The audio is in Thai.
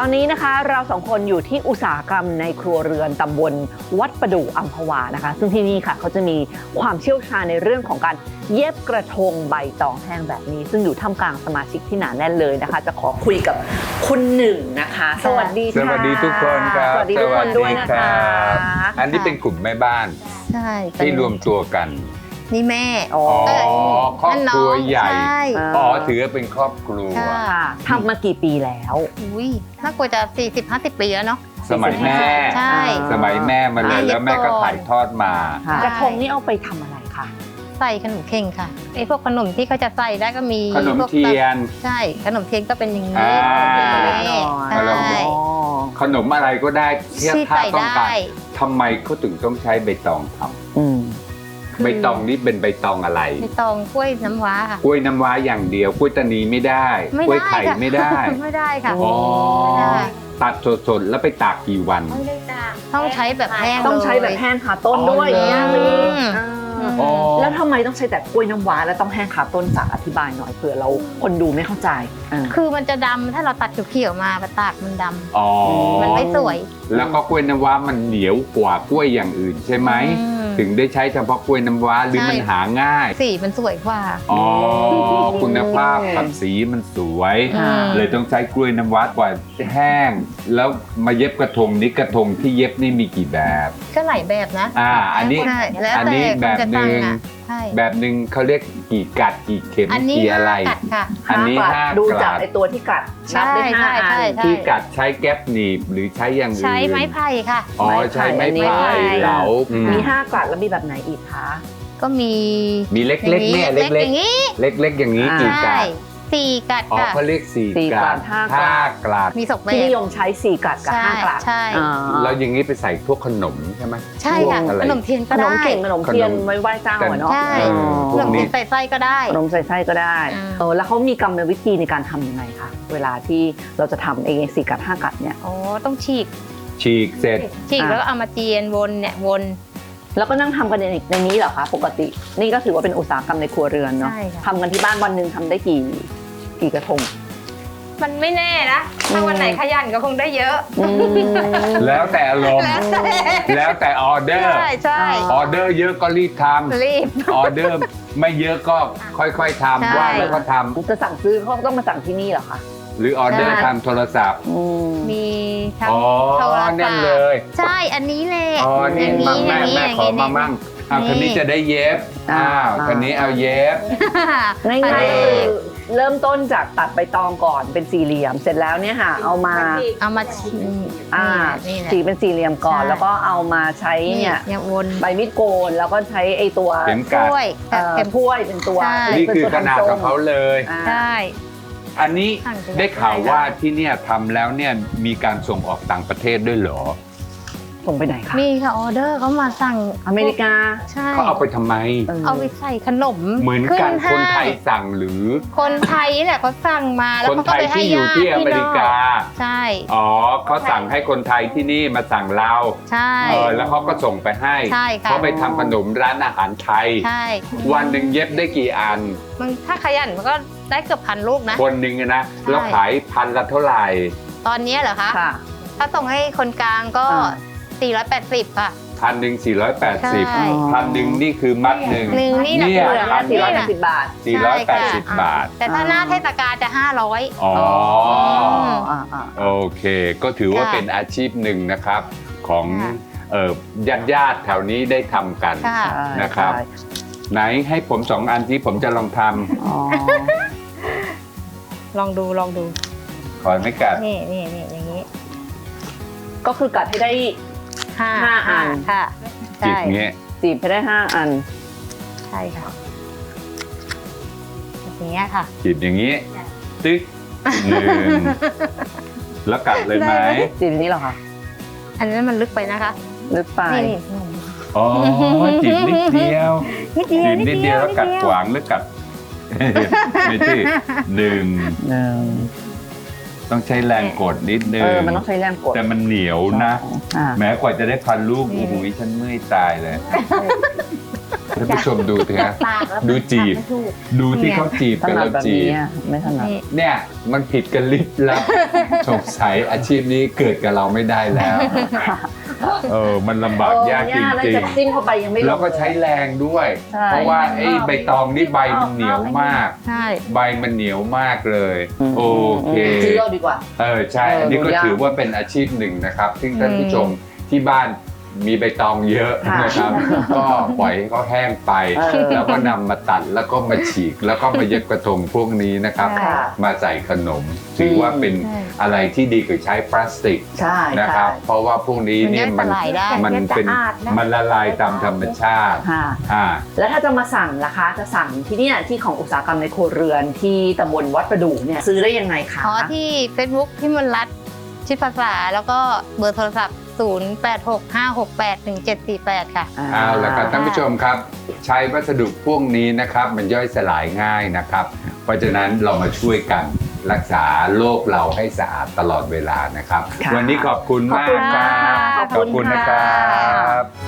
ตอนนี้นะคะเราสองคนอยู่ที่อุตสาหกรรมในครัวเรือนตำบลวัดประดู่อัมพวานะคะ ซึ่งที่นี่ค่ะเขาจะมีความเชี่ยวชาญในเรื่องของการเย็บกระทงใบตองแห้งแบบนี้ ซึ่งอยู่ท่ามกลางสมาชิกที่หนาแน่นเลยนะคะ จะขอคุยกับคุณหนึ่งนะคะ สวัสดีสค่ะวัสดีทุกคนครับสวัสดีทุกคนด้วยนะสวัสคะดีรับอันนี้เป็นกลุ่มแม่บ้านใช่ที่รวมตัวกัน นี่แม่อ๋ออ๋อครอบนั่นคน้รัวองใหญ่ ใช่อ่าอ๋อถือว่าเป็นครอบครัวใช่ค่ะทำมากี่ปีแล้ว อุ้ยน่ากลัวจะ40 50 ปีแล้วเนาะ สมัยแม่ ใช่ สมัยแม่มาเลยแม่เย็บแล้วแม่ก็ก่อนถ่ายทอดมา ค่ะใช่กระทงนี่เอาไปทำอะไรคะใส่ขนมเข่งค่ะไอ้พวกขนมที่เขาจะใส่ได้ก็มีขนมพวกเทียน ใช่ ขนมเทียนก็เป็นอย่างอ่านี้ขนมใช่อ๋อขนมอะไรก็ได้ที่ที่ถ้าใส่ต้องได้ การทำไมเขาถึงต้องใช้ใบตองทำ อืม ใบตองนี่เป็นใบตองอะไรใบตองกล้วยน้ำว้าค่ะกล้วยน้ำว้าอย่างเดียวกล้วยตานีไม่ได้ไม่กล้วยได้ไข่ค่ะไม่ได้ ไม่ได้ค่ะอ๋อ ไม่ได้ตัดสดๆแล้วไปตากกี่วัน ต้องใช้แบบแห้ง ต้องใช้แบบเลยแห้งขาต้นด้วยอ๋อเนี่ยเหรอลีอืมอ๋อ แล้วทำไมต้องใช้แต่กล้วยน้ำว้าและต้องแห้งขาต้นจากอธิบายหน่อยเผื่อเราคนดูไม่เข้าใจอ่า คือมันจะดำถ้าเราตัดเขียวๆมาไปตากมันดำอ๋อมันไม่สวยแล้วก็กล้วยน้ำว้ามันเหนียวกว่ากล้วยอย่างอื่นใช่ไหม อืม ถึงได้ใช้เฉพาะกล้วยน้ำว้าหรือใช่มันหาง่าย สีมันสวยกว่า อ๋อ คุณภาพกับสีมันสวยอืมเลยต้องใช้กล้วยน้ำว้ากว่าแห้ง แล้วมาเย็บกระทงนี้กระทงที่เย็บนี่มีกี่แบบ ก็หลายแบบนะอ่าอันนี้ ใช่แล้วอันแต่นี้คแบนบจะหตั้งนึ่งอะใช่แบบหนึ่งเขาเรียกกี่กัดกี่เข็มอันนี้กี่อะไรกัดค่ะ อันนี้กลัดห้าดูกจาลักดไอตัวที่กัดนับได้ใช่ห้าอันใช่ใช่ ที่กัดใช้แก๊ปหนีบหรือใช้อย่างอื่นใช้ไม้ไผ่ค่ะ อ๋อใช้ไม้ไม้ไผ่ ไผ่เหลาอืมมีห้ากลัดแล้วมีแบบไหนอีกคะ ก็มีมีเล็กๆเนี่ยเล็กๆเล็อกย่างนี้ๆเล็กๆอย่างนี้อ่ากี่ใช่กัดสี่กัดอ๋อค่ะเขาเรียกสี่สี่กกลัลัดดห้ากลัดห้ากลัดมีสองแบที่นิบยมใช้สี่กลัดกับใช่ห้ากลัดใช่อ่าแล้วอย่างนี้ไปใส่พวกขนมใช่ไหมใช่ค่ะพวกอะไร ขนมเทียนขก็นได้มเก่งขนมเทียนขนมไว้ไหว้เจ้าอะเนาะใช่ เออพขวนกมนี้เทียนใส่ไส้ก็ได้ ขนมใส่ไส้ก็ได้อืมเออแล้วเขามีกรรมวิธีในการทำยังไงคะเวลาที่เราจะทำเองสี่กลัดห้ากลัดเนี่ย อ๋อต้องฉีกฉีกเสร็จฉีกอะแล้วก็เอามาเจียนวนเนี่ยวน แล้วก็นั่งทำกันในในนี้เหรอคะปกติ นี่ก็ถือว่าเป็นอุตสาหกรรมในครัวเรือนเนาะใช่ค่ะ ทำกันที่บ้านวันหนึ่งทำได้กี่กี่กระทง มันไม่แน่นะ ถ้าวันไหนขยันก็คงได้เยอะอืมแล้วแต่อารมณ์แล้วแต่แล้วแต่ออเดอร์ ใช่ใช่อ๋ออเดอร์เยอะก็รีบทรีบำออเดอร์ไม่เยอะก็ค่อยๆใช่ทำว่างแล้วก็ทจะสั่งซื้อเขาต้องมาสั่งที่นี่เหรอคะำหรือออเดอร์ใช่ทางโทรศัพท์ อืม มี ทั้งอ๋อโทรศัพท์นั่นเลย ใช่อันนี้แหละอ๋อนี่ย่างมั่งแม่ย่างแม่ขอมามั่งอ้าวนี่คนนี้จะได้เย็บอ้าวคนนี้เอาเย็บ ง่ายเอๆอคือเริ่มต้นจากตัดใบตองก่อนเป็นสี่เหลี่ยม เสร็จแล้วเนี่ยค่ะ เอามาเอามาชิมอ่านี่แหละ สีเป็นสี่เหลี่ยมก่อน ใช่ แล้วก็เอามาใช้นี่เนี่ยเนี่ยวนใบมีดโกนแล้วก็ใช้ไอตัวเข็มกกัดล้วยเอ่อเข็ม ถ้วยเป็นตัวใช่ นี่คือป็ขตัวนาดทำส้ขมองเขาเลย อ่า ใช่ อันนี้สั่งปเลยได้ข่าวว่าที่เนี่ยทำแล้วเนี่ยมีการส่งออกต่างประเทศด้วยเหรอส่งไปไหนคะมีค่ะออเดอร์เขามาสั่งอเมริกาใช่ เขาเอาไปทำไม เอาไปใส่ขนมเหมือนกันขึ้คนไทยให้สั่งหรือ คนไทยนี่แหละเขาสั่งมาแล้วคนเขาไทก็ยไปให้ที่อยู่ญาติที่อพี่เมน้ริองกา ใช่ อ๋อเขาสั่งให้คนไทยที่นี่มาสั่งเราใช่ เออแล้วเขาก็ส่งไปให้ใช่ค่ะ เขาไปทำขนมร้านอาหารไทย ใช่ วันหนึ่งเย็บได้กี่อัน มันถ้าขยันมันก็ ได้เกือบพันลูกนะ คนหนึ่งอะนะใช่แล้วขายพันละเท่าไหร่ ตอนนี้เหรอคะค่ะ ถ้าส่งให้คนกลางก็ อ่า 480 ค่ะ พันหนึ่งสี่ร้อยแปดสิบใช่ พันหนึ่งนี่คือมัดหนึ่ง หนึ่งนี่นะเนี่ย เหลือพัละนสี่ร้อยนี่แปนะดสิบบาท สี่ร้อยแปดสิบใช่ค่ะบาท แต่ถ้าหน้าเทศกาลจะ 500 อ๋อม อ่าอ่า โอเค ก็ถือว่าค่ะเป็นอาชีพหนึ่งนะครับของค่ะ เอ่อญาติญาติๆแถวนี้ได้ทำกัน ค่ะใช่นะครับใช่ไหนให้ผมสองอันที่ผมจะลองทอ๋อ ลองดูลองดูำขอไม่กัดนี่นี่นี่อย่างนี้ก็คือกัดให้ได้ ห้าห้าอัน ค่ะจิบใช่เงี้ยจีบให้ได้ห้าอัน ใช่ค่ะอย่างเงี้ยค่ะ จิบอย่างนี้ ตึ๊กหนึ่งแล้วกัดเลยไหมได้ไหม จีบอย่างนี้เหรอคะอันนั้นมันลึกไปนะคะลึกไปนี่อ๋อจิบนิดเดียวนิดเดียวจิบนิดเดียวแล้วกัดขวางหรือกัด ไม่ใช่หนึ่งหนึ่งต้องใช้แรงกดนิดนึเองอมันต้องใช้แรงกดแต่มันเหนียวนะ อ่า แม้กว่าจะได้พันลูกโอ้โหฉันเมื่อยตายเลยคท่านผู้ชมดูเถอะปากแล้วดูจีบทำไม่ถูก ดูที่เขาจีบถกันนัดแล้วแบบจีนี้บอะไม่ถนัด นี่เนี่ยมันผิดกันลิบลับ สงสัยอาชีพนี้เกิดกับเราไม่ได้แล้ว เออมันลำบากยากจโอ้แล้วริงจะจิ้มเข้าไปยังไม่ๆแล้วก็ใช้แรงด้วย ใช่ เพราะว่าไอ้ใบตองนี่ใบมันเหนียวมาก ใช่ ใบมันเหนียวมากเลยโอเคซื้อเอาดีกว่า เออใช่เอออัอันนี้ก็ดูยากถือว่าเป็นอาชีพหนึ่งนะครับ ซึ่งท่านผู้ชมที่บ้าน มีใบตองเยอะค่ะนะครับ ก็ปล่อยให้เขาแห้งไป เออ แล้วก็นำมาตัดแล้วก็มาฉีก แล้วก็มาเย็บกระทงพวกนี้นะครับค่ะ มาใส่ขนม ถือว่าเป็นใช่ อะไรที่ดีกว่าใช้พลาสติกใช่นะครับ เพราะว่าพวกนี้เนี่ยมัมันนย่อยสลายได้ มันเป็นสะอาดนะ มันละลายตามธรรมชาติค่ะ อ่า แล้วถ้าจะมาสั่งล่ะคะ จะสั่งที่เนี่ยที่ของอุตสาหกรรมในครัวเรือนที่ตำบลวัดประดู่เนี่ยซื้อได้ยังไงคะ อ๋อที่ Facebook พี่มนรัตน์ชิดภาษาแล้วก็เบอร์โทรศัพท์ 0865681748 ค่ะ เอาละครับท่านผู้ชมครับ ใช้วัสดุพวกนี้นะครับ มันย่อยสลายง่ายนะครับ เพราะฉะนั้นเรามาช่วยกันรักษาโลกเราให้สะอาดตลอดเวลานะครับ ค่ะวันนี้ขอบคุณมากครับขอบคุณค่ะขอบคุณนะครับ